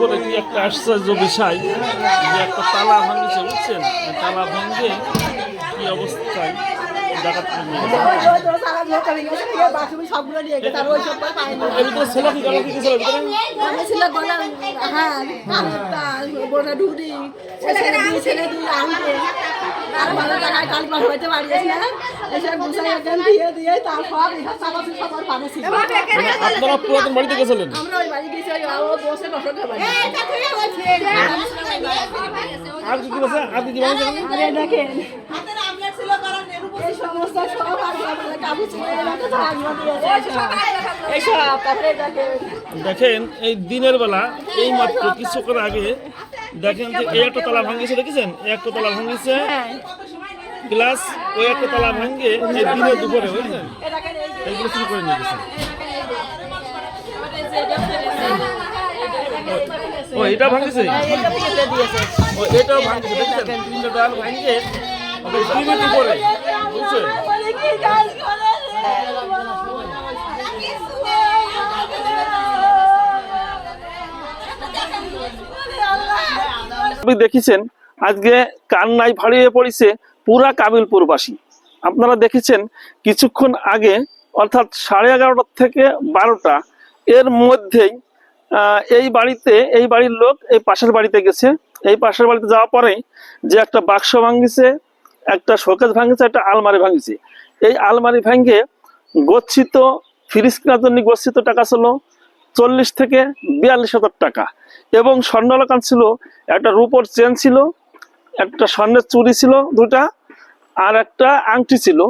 উপরে কি একটা আশ্চর্য বিষয় যে একটা তালা ভাঙছে বুঝছেন? তালা ভাঙছে কি অবস্থায় সব ছেলে হ্যাঁ দুই আনতে আর ভালো জায়গায় কাল পাশ হইতে পারিয়েছে এসে গুছাই একজন দিয়ে দিয়ে এসব সবার পাবে ছিল মানে আপনারা পুরাতন বাড়িতে গেছিলেন আমরা ওই বাড়ি গেছি ওই ও বসে বসে বাড়ি আর কি আর কি কি বলছে আরে দেখেন এই সমস্ত সব কাবু দেখেন। দেখেন এই দিনের বেলা এই মাত্র কিছুক্ষণ আগে দেখেন যে এই একটা তালা ভাঙিয়েছে দেখেছেন? এই একটা তালা ভাঙিয়েছে প্লাস ওই একটা তালা ভাঙিয়ে এই দিনের দুপুরে বুঝলেন? এইগুলো শুরু করে নিয়ে গেছে ও এটা ভাঙিছে ও এটাও ভাঙিছে দেখেছেন? তিনটা ডাল ভাঙিয়ে বুঝছেন আপনি দেখেছেন, আজকে কান্নায় ভাড়িয়ে পড়েছে পুরা কাবিলপুরবাসী। আপনারা দেখেছেন, কিছুক্ষণ আগে, অর্থাৎ সাড়ে এগারোটা থেকে বারোটা, এর মধ্যেই এই বাড়িতে, এই বাড়ির লোক এই পাশের বাড়িতে গেছে। এই পাশের বাড়িতে যাওয়ার পরে যে একটা বাক্স ভাঙিছে একটা শোকেজ ভাঙিছে, একটা আলমারি ভাঙিছে। এই আলমারি ভাঙে গচ্ছিত ফ্রিজ কেনার জন্য গচ্ছিত টাকা ছিল চল্লিশ থেকে বিয়াল্লিশ হাজার টাকা। এবং স্বর্ণলাকান ছিল, একটা রূপোর চেন ছিল, একটা স্বর্ণের চুরি ছিল দুটা আর একটা আংটি ছিল।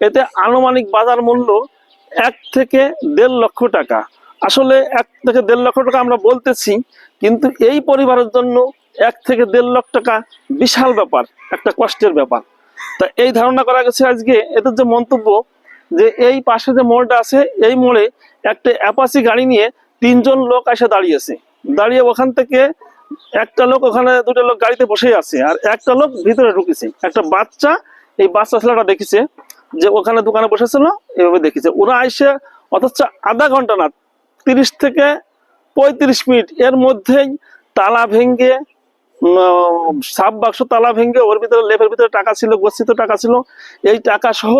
এতে আনুমানিক বাজার মূল্য এক থেকে দেড় লক্ষ টাকা। আসলে এক থেকে দেড় লক্ষ টাকা আমরা বলতেছি, কিন্তু এই পরিবারের জন্য এক থেকে দেড় লক্ষ টাকা বিশাল ব্যাপার, একটা কষ্টের ব্যাপার। তা এই ধারণা করা গেছে আজকে। এদের যে মন্তব্য যে এই পাশে যে মোড়টা আছে, এই মোড়ে একটা অ্যাপাসি গাড়ি নিয়ে তিনজন লোক এসে দাঁড়িয়েছে। দাঁড়িয়ে ওখান থেকে একটা লোক ওখানে, দুটো লোক গাড়িতে বসে আছে। আর একটা লোক ভিতরে ঢুকেছে। একটা বাচ্চা এই বাচ্চা ছেলেটা দেখেছে যে ওখানে দোকানে বসেছিল, এভাবে দেখেছে। ওরা এসে অথচ আধা ঘণ্টা না, তিরিশ থেকে পঁয়ত্রিশ মিনিট এর মধ্যেই তালা ভেঙ্গে সাব বাক্স, তালা ভেঙে ওর ভিতরে লেপের ভিতরে টাকা ছিল, গচ্ছিত টাকা ছিল, এই টাকা সহ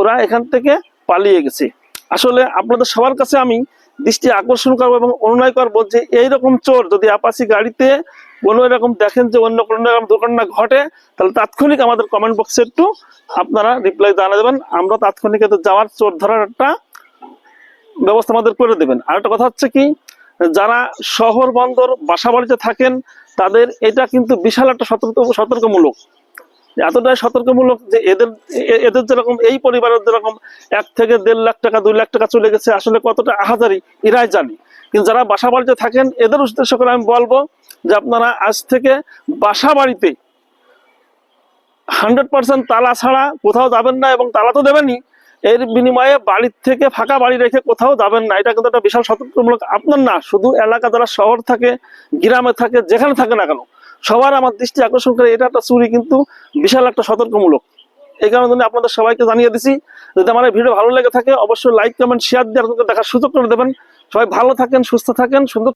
ওরা এখান থেকে পালিয়ে গেছে। আসলে আপনাদের সবার কাছে আমি দৃষ্টি আকর্ষণ করব এবং অনুনয় করব যে এইরকম চোর যদি আপাসি গাড়িতে কোনো এরকম দেখেন যে অন্য কোনো এরকম দুর্ঘটনা ঘটে, তাহলে তাৎক্ষণিক আমাদের কমেন্ট বক্সে একটু আপনারা রিপ্লাই জানা দেবেন। আমরা তাৎক্ষণিক যাওয়ার চোর ধরার একটা ব্যবস্থা আমাদের করে দেবেন। আর একটা কথা হচ্ছে কি যারা শহর বন্দর বাসা বাড়িতে থাকেন, তাদের এটা কিন্তু বিশাল একটা সতর্ক, সতর্কমূলক। এতটাই সতর্কমূলক যে এদের এদের যেরকম, এই পরিবারের যেরকম এক থেকে দেড় লাখ টাকা, দুই লাখ টাকা চলে গেছে, আসলে কতটা আহাজারি, এরাই জানি। কিন্তু যারা বাসা বাড়িতে থাকেন, এদের উদ্দেশ্য করে আমি বলব যে আপনারা আজ থেকে বাসা বাড়িতে হান্ড্রেড পার্সেন্ট তালা ছাড়া কোথাও যাবেন না এবং তালা তো দেবেনই এর বিনিময়ে বাড়ির থেকে ফাঁকা বাড়ি রেখে কোথাও যাবেন না। এটা কিন্তু একটা বিশাল সতর্কমূলক আপনার না, শুধু এলাকা যারা শহর থাকে, গ্রামে থাকে, যেখানে থাকে না কেন, সবার আমার দৃষ্টি আকর্ষণ করে এটা একটা চুরি কিন্তু বিশাল একটা সতর্কমূলক। এই কারণে আপনাদের সবাইকে জানিয়ে দিছি, যদি আমার ভিডিও ভালো লেগে থাকে, অবশ্যই লাইক কমেন্ট শেয়ার দিয়ে আপনাদের দেখার সুযোগ করে দেবেন। সবাই ভালো থাকেন, সুস্থ থাকেন, সুন্দর